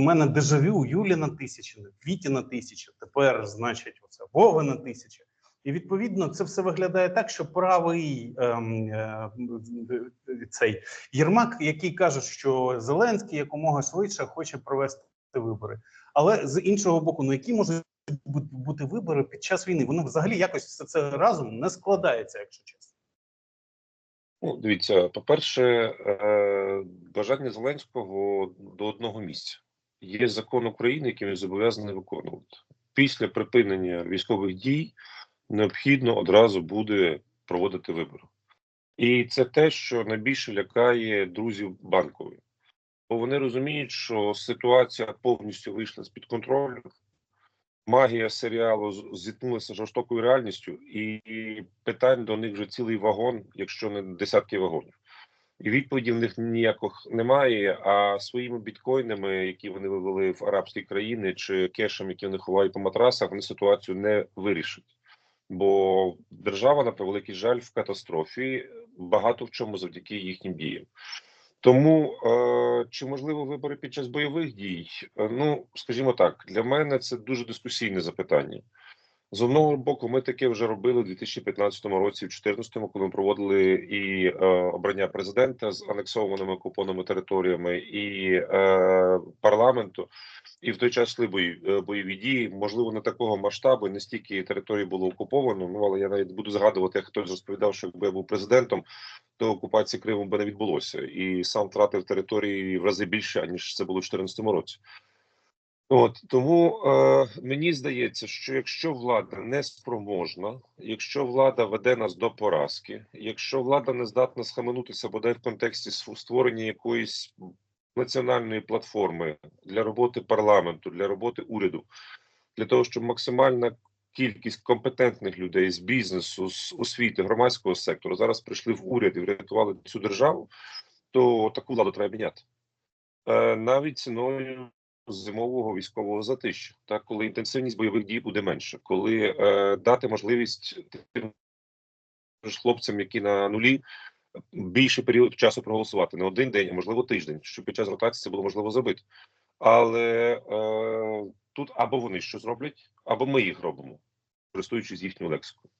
у мене дежавю Юлі на тисячі, Віті на тисячу, тепер, значить, оце Вова на тисячу. І відповідно це все виглядає так, що правий ем, е, цей Єрмак, який каже, що Зеленський якомога швидше хоче провести вибори. Але з іншого боку, ну які можуть бути вибори під час війни? Воно взагалі якось все це разом не складається, якщо чесно. Ну, дивіться, по-перше, е, бажання Зеленського до одного місця. Є закон України, який він зобов'язаний виконувати. Після припинення військових дій необхідно одразу буде проводити вибори. І це те, що найбільше лякає друзів банкової. Бо вони розуміють, що ситуація повністю вийшла з-під контролю. Магія серіалу зіткнулася з жорстокою реальністю, і питань до них вже цілий вагон, якщо не десятки вагонів. І відповіді в них ніяких немає. А своїми біткоїнами, які вони вивели в арабські країни, чи кешем, які вони ховають по матрасах, вони ситуацію не вирішать. Бо держава, на превеликий жаль, в катастрофі багато в чому завдяки їхнім діям. Тому е, чи можливо вибори під час бойових дій? Е, Ну, скажімо так, для мене це дуже дискусійне запитання. З одного боку, ми таке вже робили у 2015 році, в 2014, коли ми проводили і е, обрання президента з анексованими окупованими територіями, і е, парламенту, і в той час йшли бої, е, бойові дії. Можливо, не такого масштабу, не стільки території було окуповано. Ну але я навіть буду згадувати, як хтось розповідав, що якби я був президентом, то окупації Криму би не відбулося, і сам втратив території в рази більше ніж це було у 2014 році. От тому е, мені здається, що якщо влада не спроможна, якщо влада веде нас до поразки, якщо влада не здатна схаменутися бодай в контексті створення якоїсь національної платформи для роботи парламенту, для роботи уряду, для того, щоб максимальна кількість компетентних людей з бізнесу, з освіти, громадського сектору зараз прийшли в уряд і врятували цю державу, то таку владу треба міняти. Е, навіть ціною зимового військового затища, так коли інтенсивність бойових дій буде менше, коли е, дати можливість тим хлопцям, які на нулі, більший період часу проголосувати не один день, а можливо тиждень, щоб під час ротації це було можливо зробити. Але е, тут або вони що зроблять, або ми їх робимо, користуючись їхньою лексикою.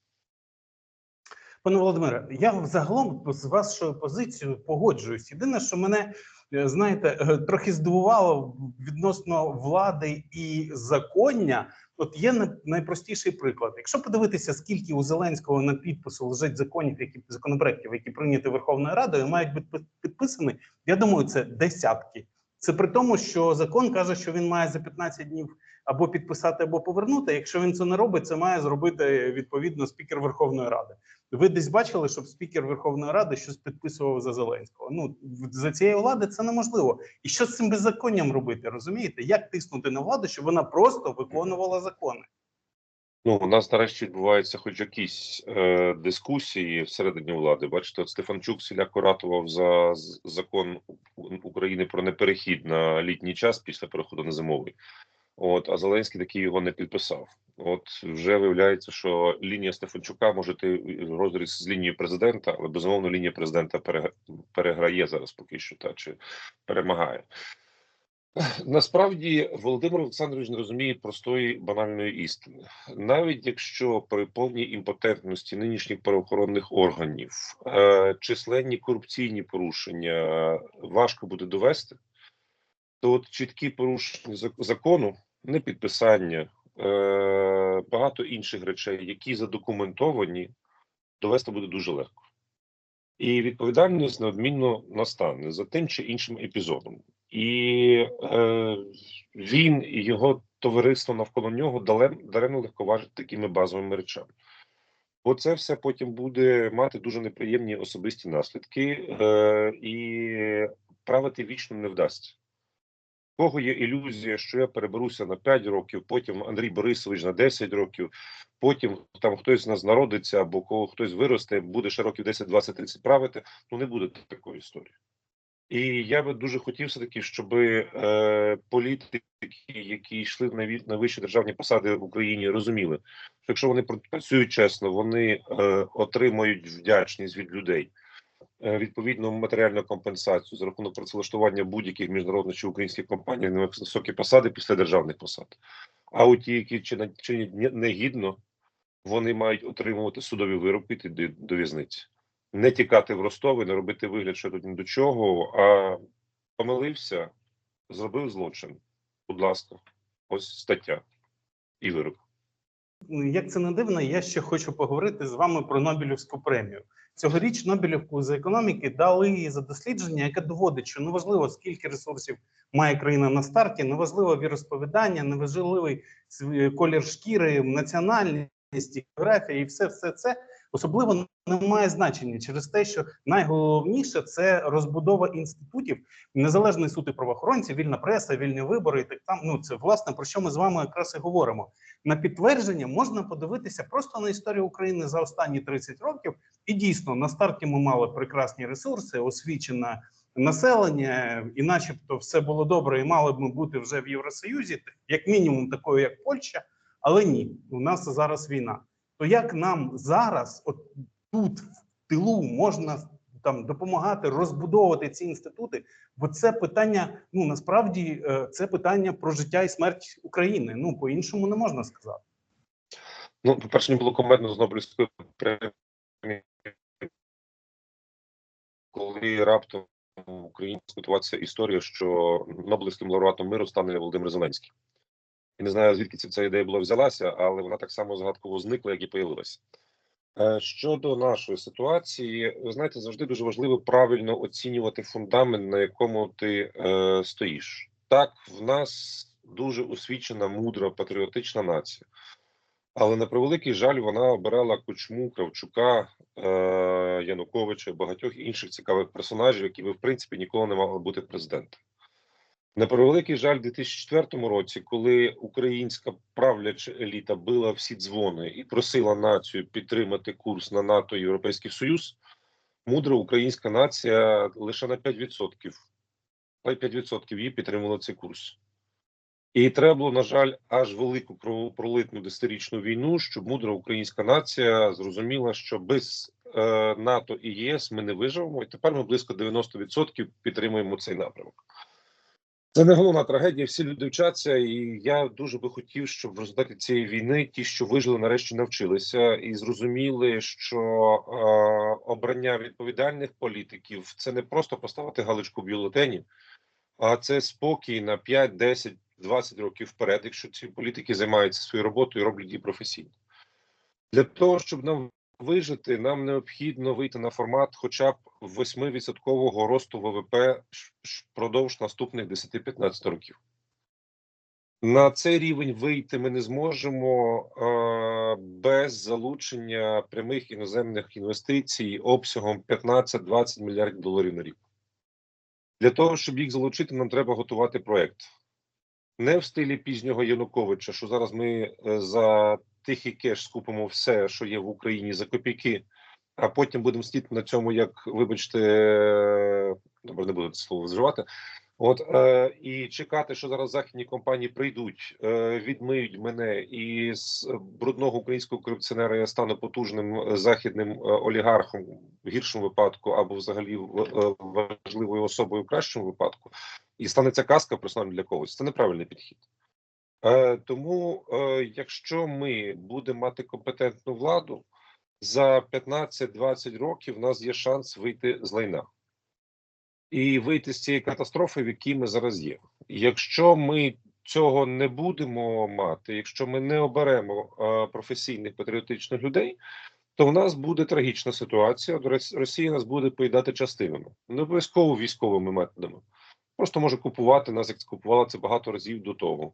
Пане Володимире, я загалом з вашою позицією погоджуюсь. Єдине, що мене е, знаєте, е, трохи здивувало відносно влади і законня. От є най- найпростіший приклад. Якщо подивитися, скільки у Зеленського на підпису лежить законів, які законопроєктів, які прийняті Верховною Радою, мають бути пи- підписані. Я думаю, це десятки. Це при тому, що закон каже, що він має за 15 днів або підписати, або повернути. Якщо він це не робить, це має зробити відповідно спікер Верховної Ради. Ви десь бачили, щоб спікер Верховної Ради щось підписував за Зеленського? Ну за цієї влади це неможливо. І що з цим беззаконням робити? Розумієте, як тиснути на владу, щоб вона просто виконувала закони? Ну, у нас нарешті відбуваються хоч якісь е, дискусії всередині влади. Бачите, Стефанчук всіляко ратував за закон України про неперехід на літній час після переходу на зимовий. От, а Зеленський таки його не підписав. От вже виявляється, що лінія Стефанчука може йти в розріз з лінією президента, але безумовно лінія президента переграє зараз поки що та чи перемагає. Насправді Володимир Олександрович не розуміє простої банальної істини. Навіть якщо при повній імпотентності нинішніх правоохоронних органів е, численні корупційні порушення важко буде довести, то от чіткі порушення закону, непідписання, е, багато інших речей, які задокументовані, довести буде дуже легко. І відповідальність неодмінно настане за тим чи іншим епізодом. І е, він і його товариство навколо нього даремно легковажить такими базовими речами. Бо це все потім буде мати дуже неприємні особисті наслідки, е, і правити вічно не вдасться. Кого є ілюзія, що я переберуся на 5 років, потім Андрій Борисович на 10 років, потім там хтось з нас народиться або кого хтось виросте, буде ще років 10, 20, 30 правити. Ну не буде такої історії. І я би дуже хотів все таки, щоб е, політики, які йшли на ві- на вищі державні посади в Україні, розуміли, що якщо вони працюють чесно, вони е, отримують вдячність від людей. Е, відповідну матеріальну компенсацію за рахунок працевлаштування будь-яких міжнародних чи українських компаній на високі посади після державних посад. А у ті, які чинять не- негідно, вони мають отримувати судові вироки йти до, в'язниці. Не тікати в Ростов і не робити вигляд, що тут ні до чого, а помилився, зробив злочин. Будь ласка, ось стаття і вирок. Як це не дивно, я ще хочу поговорити з вами про Нобелівську премію. Цьогоріч Нобелівку з економіки дали за дослідження, яке доводить, що неважливо скільки ресурсів має країна на старті, неважливо віросповідання, неважливий колір шкіри, національність, географія і все, все це особливо не має значення через те, що найголовніше це розбудова інститутів, незалежний суд і правоохоронці, вільна преса, вільні вибори. І так там ну це власне про що ми з вами якраз і говоримо. На підтвердження можна подивитися просто на історію України за останні 30 років. І дійсно на старті ми мали прекрасні ресурси, освічене населення, і, начебто, все було добре, і мали б ми бути вже в Євросоюзі, як мінімум, такою, як Польща. Але ні, у нас зараз війна. То як нам зараз, от тут в тилу, можна там допомагати розбудовувати ці інститути? Бо це питання, ну насправді, е, це питання про життя і смерть України. Ну по іншому не можна сказати. Ну, по-перше, не було комедно з Нобелівської премії, коли раптом в Україні скутуватися історія, що Нобелівським лауреатом миру стане Володимир Зеленський. І не знаю, звідки ця- ідея була взялася, але вона так само загадково зникла, як і появилася. Е, Щодо нашої ситуації, ви знаєте, завжди дуже важливо правильно оцінювати фундамент, на якому ти е, стоїш. Так, в нас дуже освічена, мудра, патріотична нація. Але на превеликий жаль, вона обирала Кучму, Кравчука, е, Януковича, багатьох інших цікавих персонажів, які би в принципі ніколи не мали бути президентом. На превеликий жаль, в 2004 році, коли українська правляча еліта била всі дзвони і просила націю підтримати курс на НАТО і Європейський Союз, мудра українська нація лише на 5%, але 5% її підтримувала цей курс. І треба було, на жаль, аж велику кровопролитну десятирічну війну, щоб мудра українська нація зрозуміла, що без е, НАТО і ЄС ми не виживемо, і тепер ми близько 90% підтримуємо цей напрямок. Це не головна трагедія. Всі люди вчаться, і я дуже би хотів, щоб в результаті цієї війни ті, що вижили, нарешті навчилися і зрозуміли, що е, обрання відповідальних політиків це не просто поставити галочку в бюлетені, а це спокій на 5, 10, 20 років вперед, якщо ці політики займаються своєю роботою і роблять її професійно. Для того, щоб нам вижити, нам необхідно вийти на формат хоча б 8% росту ВВП впродовж наступних 10-15 років. На цей рівень вийти ми не зможемо без залучення прямих іноземних інвестицій обсягом 15-20 мільярдів доларів на рік. Для того, щоб їх залучити, нам треба готувати проект. Не в стилі пізнього Януковича, що зараз ми е, за тихий кеш скупимо все, що є в Україні за копійки, а потім будемо сидіти на цьому, як, вибачте, добре, не буду це слово вживати. От е, і чекати, що зараз західні компанії прийдуть, е, відмиють мене, і з брудного українського корупціонера я стану потужним західним е, олігархом в гіршому випадку, або взагалі е, важливою особою в кращому випадку, і станеться казка персонально для когось. Це неправильний підхід. Е, тому, е, якщо ми будемо мати компетентну владу, за 15-20 років в нас є шанс вийти з лайна і вийти з цієї катастрофи, в якій ми зараз є. Якщо ми цього не будемо мати, якщо ми не оберемо е, професійних патріотичних людей, то в нас буде трагічна ситуація. Росія нас буде поїдати частинами, не обов'язково військовими методами. Просто може купувати нас, як купувала це багато разів до того.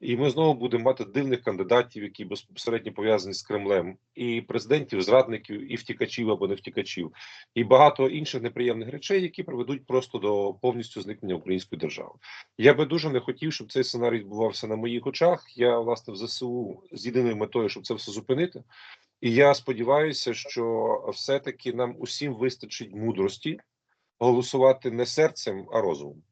І ми знову будемо мати дивних кандидатів, які безпосередньо пов'язані з Кремлем, і президентів, зрадників, і втікачів або не втікачів, і багато інших неприємних речей, які приведуть просто до повністю зникнення української держави. Я би дуже не хотів, щоб цей сценарій відбувався на моїх очах. Я власне в ЗСУ з єдиною метою, щоб це все зупинити. І я сподіваюся, що все-таки нам усім вистачить мудрості голосувати не серцем, а розумом.